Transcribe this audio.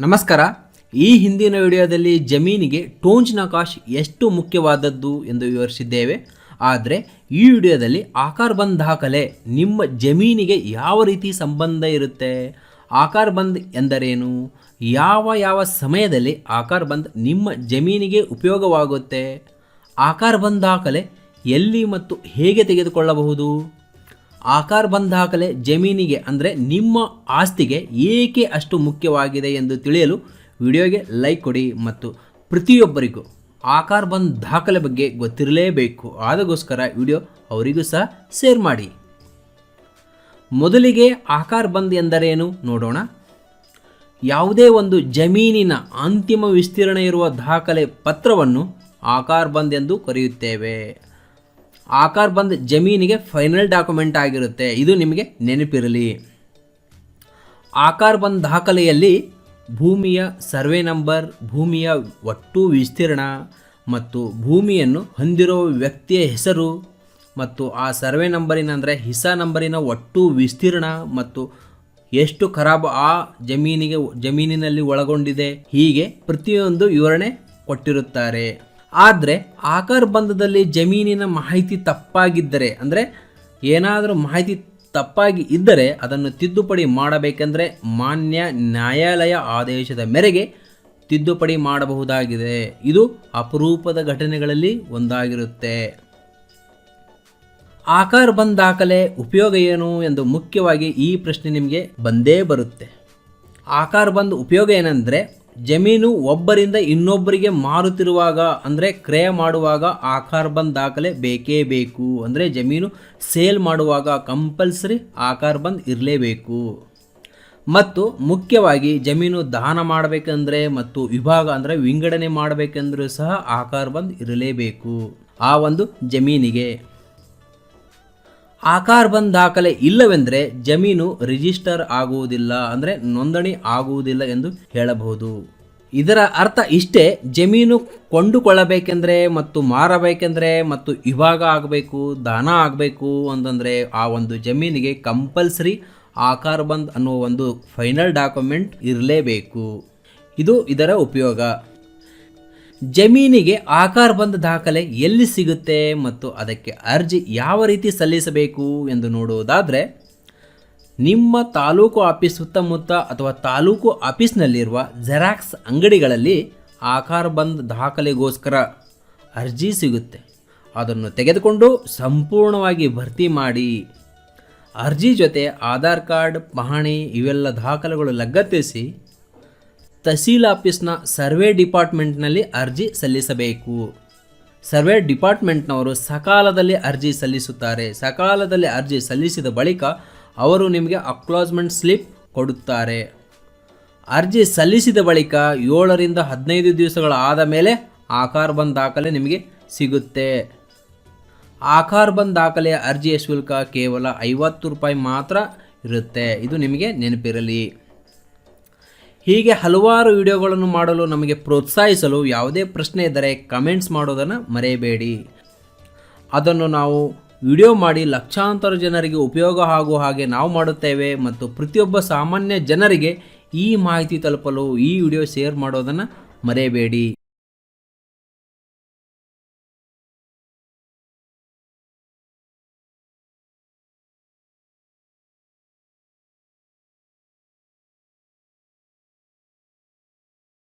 ನಮಸ್ಕಾರ. ಈ ಹಿಂದಿನ ವಿಡಿಯೋದಲ್ಲಿ ಜಮೀನಿಗೆ ಟೋಂಚ್ ನಕಾಶ್ ಎಷ್ಟು ಮುಖ್ಯವಾದದ್ದು ಎಂದು ವಿವರಿಸಿದ್ದೇವೆ. ಆದರೆ ಈ ವಿಡಿಯೋದಲ್ಲಿ ಆಕಾರ ಬಂದ್ ದಾಖಲೆ, ನಿಮ್ಮ ಜಮೀನಿಗೆ ಯಾವ ರೀತಿ ಸಂಬಂಧ ಇರುತ್ತೆ? ಆಕಾರ ಬಂದ್ ಎಂದರೇನು? ಯಾವ ಯಾವ ಸಮಯದಲ್ಲಿ ಆಕಾರ ಬಂದ್ ನಿಮ್ಮ ಜಮೀನಿಗೆ ಉಪಯೋಗವಾಗುತ್ತೆ? ಆಕಾರ ಬಂದ್ ದಾಖಲೆ ಎಲ್ಲಿ ಮತ್ತು ಹೇಗೆ ತೆಗೆದುಕೊಳ್ಳಬಹುದು? ಆಕಾರ ಬಂದ್ ದಾಖಲೆ ಜಮೀನಿಗೆ, ಅಂದರೆ ನಿಮ್ಮ ಆಸ್ತಿಗೆ ಏಕೆ ಅಷ್ಟು ಮುಖ್ಯವಾಗಿದೆ ಎಂದು ತಿಳಿಯಲು ವಿಡಿಯೋಗೆ ಲೈಕ್ ಕೊಡಿ ಮತ್ತು ಪ್ರತಿಯೊಬ್ಬರಿಗೂ ಆಕಾರ ಬಂದ್ ದಾಖಲೆ ಬಗ್ಗೆ ಗೊತ್ತಿರಲೇಬೇಕು. ಆದಗೋಸ್ಕರ ವಿಡಿಯೋ ಅವರಿಗೂ ಸಹ ಶೇರ್ ಮಾಡಿ. ಮೊದಲಿಗೆ ಆಕಾರ ಬಂದ್ ಎಂದರೇನು ನೋಡೋಣ. ಯಾವುದೇ ಒಂದು ಜಮೀನಿನ ಅಂತಿಮ ವಿಸ್ತೀರ್ಣ ಇರುವ ದಾಖಲೆ ಪತ್ರವನ್ನು ಆಕಾರ ಬಂದ್ ಎಂದು ಕರೆಯುತ್ತೇವೆ. ಆಕಾರ ಬಂದ್ ಜಮೀನಿಗೆ ಫೈನಲ್ ಡಾಕ್ಯುಮೆಂಟ್ ಆಗಿರುತ್ತೆ. ಇದು ನಿಮಗೆ ನೆನಪಿರಲಿ. ಆಕಾರ್ ಬಂದ್ ದಾಖಲೆಯಲ್ಲಿ ಭೂಮಿಯ ಸರ್ವೆ ನಂಬರ್, ಭೂಮಿಯ ಒಟ್ಟು ವಿಸ್ತೀರ್ಣ ಮತ್ತು ಭೂಮಿಯನ್ನು ಹೊಂದಿರುವ ವ್ಯಕ್ತಿಯ ಹೆಸರು ಮತ್ತು ಆ ಸರ್ವೆ ನಂಬರಿನ ಅಂದರೆ ಹಿಸಾ ನಂಬರಿನ ಒಟ್ಟು ವಿಸ್ತೀರ್ಣ ಮತ್ತು ಎಷ್ಟು ಖರಾಬ್ ಆ ಜಮೀನಿಗೆ, ಜಮೀನಿನಲ್ಲಿ ಒಳಗೊಂಡಿದೆ ಹೀಗೆ ಪ್ರತಿಯೊಂದು ವಿವರಣೆ ಕೊಟ್ಟಿರುತ್ತಾರೆ. ಆದರೆ ಆಕಾರ ಬಂಧದಲ್ಲಿ ಜಮೀನಿನ ಮಾಹಿತಿ ತಪ್ಪಾಗಿದ್ದರೆ, ಅಂದರೆ ಏನಾದರೂ ಮಾಹಿತಿ ತಪ್ಪಾಗಿ ಇದ್ದರೆ ಅದನ್ನು ತಿದ್ದುಪಡಿ ಮಾಡಬೇಕೆಂದರೆ ಮಾನ್ಯ ನ್ಯಾಯಾಲಯ ಆದೇಶದ ಮೇರೆಗೆ ತಿದ್ದುಪಡಿ ಮಾಡಬಹುದಾಗಿದೆ. ಇದು ಅಪರೂಪದ ಘಟನೆಗಳಲ್ಲಿ ಒಂದಾಗಿರುತ್ತೆ. ಆಕಾರ ಬಂದ್ ದಾಖಲೆ ಉಪಯೋಗ ಏನು ಎಂದು ಮುಖ್ಯವಾಗಿ ಈ ಪ್ರಶ್ನೆ ನಿಮಗೆ ಬಂದೇ ಬರುತ್ತೆ. ಆಕಾರ ಬಂದ್ ಉಪಯೋಗ ಏನಂದರೆ ಜಮೀನು ಒಬ್ಬರಿಂದ ಇನ್ನೊಬ್ಬರಿಗೆ ಮಾರುತ್ತಿರುವಾಗ, ಅಂದರೆ ಕ್ರಯ ಮಾಡುವಾಗ ಆಕಾರ ಕಾರ್ಬನ್ ದಾಖಲೆ ಬೇಕೇ ಬೇಕು. ಅಂದರೆ ಜಮೀನು ಸೇಲ್ ಮಾಡುವಾಗ ಕಂಪಲ್ಸರಿ ಆಕಾರ ಕಾರ್ಬನ್ ಇರಲೇಬೇಕು. ಮತ್ತು ಮುಖ್ಯವಾಗಿ ಜಮೀನು ದಾನ ಮಾಡಬೇಕಂದ್ರೆ ಮತ್ತು ವಿಭಾಗ, ಅಂದರೆ ವಿಂಗಡಣೆ ಮಾಡಬೇಕೆಂದರೂ ಸಹ ಆಕಾರ ಕಾರ್ಬನ್ ಇರಲೇಬೇಕು. ಆ ಒಂದು ಜಮೀನಿಗೆ. ಆಕಾರ ಬಂದ್ ದಾಖಲೆ ಇಲ್ಲವೆಂದರೆ ಜಮೀನು ರಿಜಿಸ್ಟರ್ ಆಗುವುದಿಲ್ಲ, ಅಂದರೆ ನೋಂದಣಿ ಆಗುವುದಿಲ್ಲ ಎಂದು ಹೇಳಬಹುದು. ಇದರ ಅರ್ಥ ಇಷ್ಟೇ, ಜಮೀನು ಕೊಂಡುಕೊಳ್ಳಬೇಕೆಂದರೆ ಮತ್ತು ಮಾರಬೇಕೆಂದರೆ ಮತ್ತು ವಿಭಾಗ ಆಗಬೇಕು, ದಾನ ಆಗಬೇಕು ಅಂತಂದರೆ ಆ ಒಂದು ಜಮೀನಿಗೆ ಕಂಪಲ್ಸರಿ ಆಕಾರ ಬಂದ್ ಅನ್ನುವ ಒಂದು ಫೈನಲ್ ಡಾಕ್ಯುಮೆಂಟ್ ಇರಲೇಬೇಕು. ಇದು ಇದರ ಉಪಯೋಗ. ಜಮೀನಿಗೆ ಆಕಾರ ಬಂದ ದಾಖಲೆ ಎಲ್ಲಿ ಸಿಗುತ್ತೆ ಮತ್ತು ಅದಕ್ಕೆ ಅರ್ಜಿ ಯಾವ ರೀತಿ ಸಲ್ಲಿಸಬೇಕು ಎಂದು ನೋಡುವುದಾದರೆ, ನಿಮ್ಮ ತಾಲೂಕು ಆಫೀಸ್ ಸುತ್ತಮುತ್ತ ಅಥವಾ ತಾಲೂಕು ಆಫೀಸ್ನಲ್ಲಿರುವ ಜೆರಾಕ್ಸ್ ಅಂಗಡಿಗಳಲ್ಲಿ ಆಕಾರ ಬಂದ್ ದಾಖಲೆಗೋಸ್ಕರ ಅರ್ಜಿ ಸಿಗುತ್ತೆ. ಅದನ್ನು ತೆಗೆದುಕೊಂಡು ಸಂಪೂರ್ಣವಾಗಿ ಭರ್ತಿ ಮಾಡಿ. ಅರ್ಜಿ ಜೊತೆ ಆಧಾರ್ ಕಾರ್ಡ್, ಪಹಣಿ ಇವೆಲ್ಲ ದಾಖಲೆಗಳು ಲಗತ್ತಿಸಿ ತಹಸೀಲ್ ಆಫೀಸ್ನ ಸರ್ವೆ ಡಿಪಾರ್ಟ್ಮೆಂಟ್ನಲ್ಲಿ ಅರ್ಜಿ ಸಲ್ಲಿಸಬೇಕು. ಸರ್ವೆ ಡಿಪಾರ್ಟ್ಮೆಂಟ್ನವರು ಸಕಾಲದಲ್ಲಿ ಅರ್ಜಿ ಸಲ್ಲಿಸುತ್ತಾರೆ. ಸಕಾಲದಲ್ಲಿ ಅರ್ಜಿ ಸಲ್ಲಿಸಿದ ಬಳಿಕ ಅವರು ನಿಮಗೆ ಅಕ್ಲೋಸ್ಮೆಂಟ್ ಸ್ಲಿಪ್ ಕೊಡುತ್ತಾರೆ. ಅರ್ಜಿ ಸಲ್ಲಿಸಿದ ಬಳಿಕ ಏಳರಿಂದ ಹದಿನೈದು ದಿವಸಗಳ ಆದ ಮೇಲೆ ಆಕಾರ ಬಂದ್ ದಾಖಲೆ ನಿಮಗೆ ಸಿಗುತ್ತೆ. ಆಕಾರ ಬಂದ್ ದಾಖಲೆಯ ಅರ್ಜಿಯ ಶುಲ್ಕ ಕೇವಲ ಐವತ್ತು ರೂಪಾಯಿ ಮಾತ್ರ ಇರುತ್ತೆ. ಇದು ನಿಮಗೆ ನೆನಪಿರಲಿ. ಹೀಗೆ ಹಲವಾರು ವಿಡಿಯೋಗಳನ್ನು ಮಾಡಲು ನಮಗೆ ಪ್ರೋತ್ಸಾಹಿಸಲು ಯಾವುದೇ ಪ್ರಶ್ನೆ ಇದ್ದರೆ ಕಮೆಂಟ್ಸ್ ಮಾಡೋದನ್ನು ಮರೆಯಬೇಡಿ. ಅದನ್ನು ನಾವು ವಿಡಿಯೋ ಮಾಡಿ ಲಕ್ಷಾಂತರ ಜನರಿಗೆ ಉಪಯೋಗ ಆಗುವ ಹಾಗೆ ನಾವು ಮಾಡುತ್ತೇವೆ ಮತ್ತು ಪ್ರತಿಯೊಬ್ಬ ಸಾಮಾನ್ಯ ಜನರಿಗೆ ಈ ಮಾಹಿತಿ ತಲುಪಲು ಈ ವಿಡಿಯೋ ಶೇರ್ ಮಾಡೋದನ್ನು ಮರೆಯಬೇಡಿ.